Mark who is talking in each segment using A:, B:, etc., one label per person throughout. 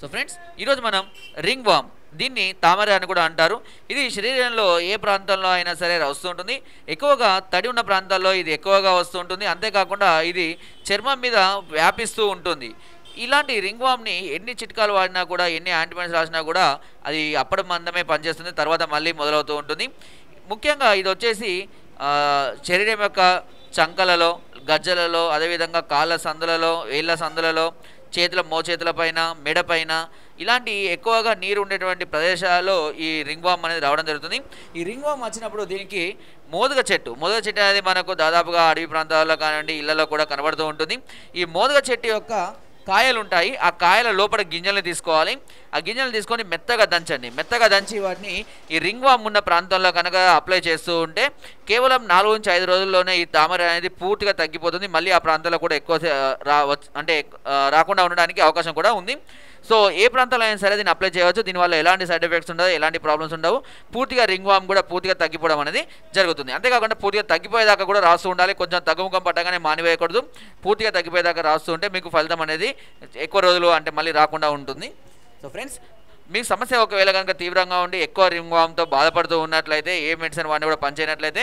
A: So friends ఈరోజు మనం ring వామ్ దీన్ని తామర అని కూడా అంటారు. ఇది శరీరంలో ఏ ప్రాంతంలో అయినా సరే వస్తూ ఉంటుంది ఎక్కువగా తడి ఉన్న ప్రాంతాల్లో ఇది ఎక్కువగా వస్తూ ఉంటుంది అంతేకాకుండా ఇది చర్మం మీద వ్యాపిస్తూ ఉంటుంది. ఇలాంటి రింగ్ వామ్ని ఎన్ని చిట్కాలు వాడినా కూడా ఎన్ని యాంటీబయాటిక్స్ రాసినా కూడా అది అప్పటి మందమే పనిచేస్తుంది. తర్వాత మళ్ళీ మొదలవుతూ ఉంటుంది. ముఖ్యంగా ఇది వచ్చేసి శరీరం యొక్క చంకలలో గజ్జలలో అదేవిధంగా కాళ్ళ సందులలో వేళ్ళ సందులలో చేతుల మోచేతుల పైన మెడ పైన ఇలాంటి ఎక్కువగా నీరు ఉండేటువంటి ప్రదేశాల్లో ఈ రింగ్ వామ్ అనేది రావడం జరుగుతుంది. ఈ రింగ్ వామ్ వచ్చినప్పుడు దీనికి మోదుగ చెట్టు మోదుగ చెట్టు అనేది మనకు దాదాపుగా అడవి ప్రాంతాల్లో కానివ్వండి ఇళ్ళలో కూడా కనబడుతూ ఉంటుంది. ఈ మోదుగ చెట్టు యొక్క కాయలు ఉంటాయి ఆ కాయల లోపల గింజల్ని తీసుకోవాలి. ఆ గింజలు తీసుకొని మెత్తగా దంచండి. మెత్తగా దంచి వాటిని ఈ రింగ్ వామ్ ఉన్న ప్రాంతంలో కనుక అప్లై చేస్తూ ఉంటే కేవలం నాలుగు నుంచి ఐదు రోజుల్లోనే ఈ తామర అనేది పూర్తిగా తగ్గిపోతుంది. మళ్ళీ ఆ ప్రాంతంలో కూడా ఎక్కువ రా అంటే రాకుండా ఉండడానికి అవకాశం కూడా ఉంది. సో ఏ ప్రాంతంలో అయినా సరే దీన్ని అప్లై చేయవచ్చు. దీనివల్ల ఎలాంటి సైడ్ ఎఫెక్ట్స్ ఉండవు ఎలాంటి ప్రాబ్లమ్స్ ఉండవు. పూర్తిగా రింగ్ వామ్ కూడా పూర్తిగా తగ్గిపోవడం అనేది జరుగుతుంది. అంతేకాకుండా పూర్తిగా తగ్గిపోయేదాకా కూడా రాస్తూ ఉండాలి. కొంచెం తగ్గుముఖం పట్టగానే మానివేయకూడదు. పూర్తిగా తగ్గిపోయేదాకా రాస్తూ ఉంటే మీకు ఫలితం అనేది ఎక్కువ రోజులు అంటే మళ్ళీ రాకుండా ఉంటుంది. సో ఫ్రెండ్స్ మీకు సమస్య ఒకవేళ కనుక తీవ్రంగా ఉండి ఎక్కువ రింగ్ వామ్తో బాధపడుతూ ఉన్నట్లయితే ఏ మెడిసిన్ వాడిని కూడా పనిచేయనట్లయితే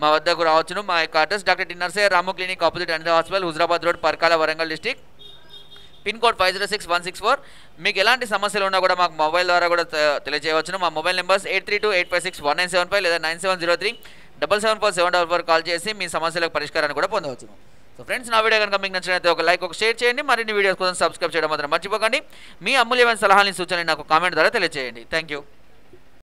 A: మా వద్దకు రావచ్చును. మా యొక్క address doctor టిన్నర్సే Ramu clinic opposite and hospital Huzurabad road Parkal Warangal district. Pin code five zero six one six four. మీకు ఎలాంటి సమస్యలు ఉన్నా కూడా మాకు మొబైల్ ద్వారా కూడా తెలియజేయవచ్చును మా mobile numbers eight three two eight five six one nine seven five లేదా nine seven zero three double seven four seven double four call చేసి మీ సమస్యలకు పరిష్కారాన్ని కూడా పొందవచ్చు సో ఫ్రెండ్స్ నా వీడియో కనుక మీకు నచ్చినట్లయితే ఒక లైక్ ఒక షేర్ చేయండి. మరిన్ని వీడియోస్ కోసం సబ్స్క్రైబ్ చేయడం మాత్రం మర్చిపోకండి. మీ అమూల్యమైన సలహాలని సూచనలు నాకు కామెంట్ ద్వారా తెలియజేయండి థ్యాంక్ యూ.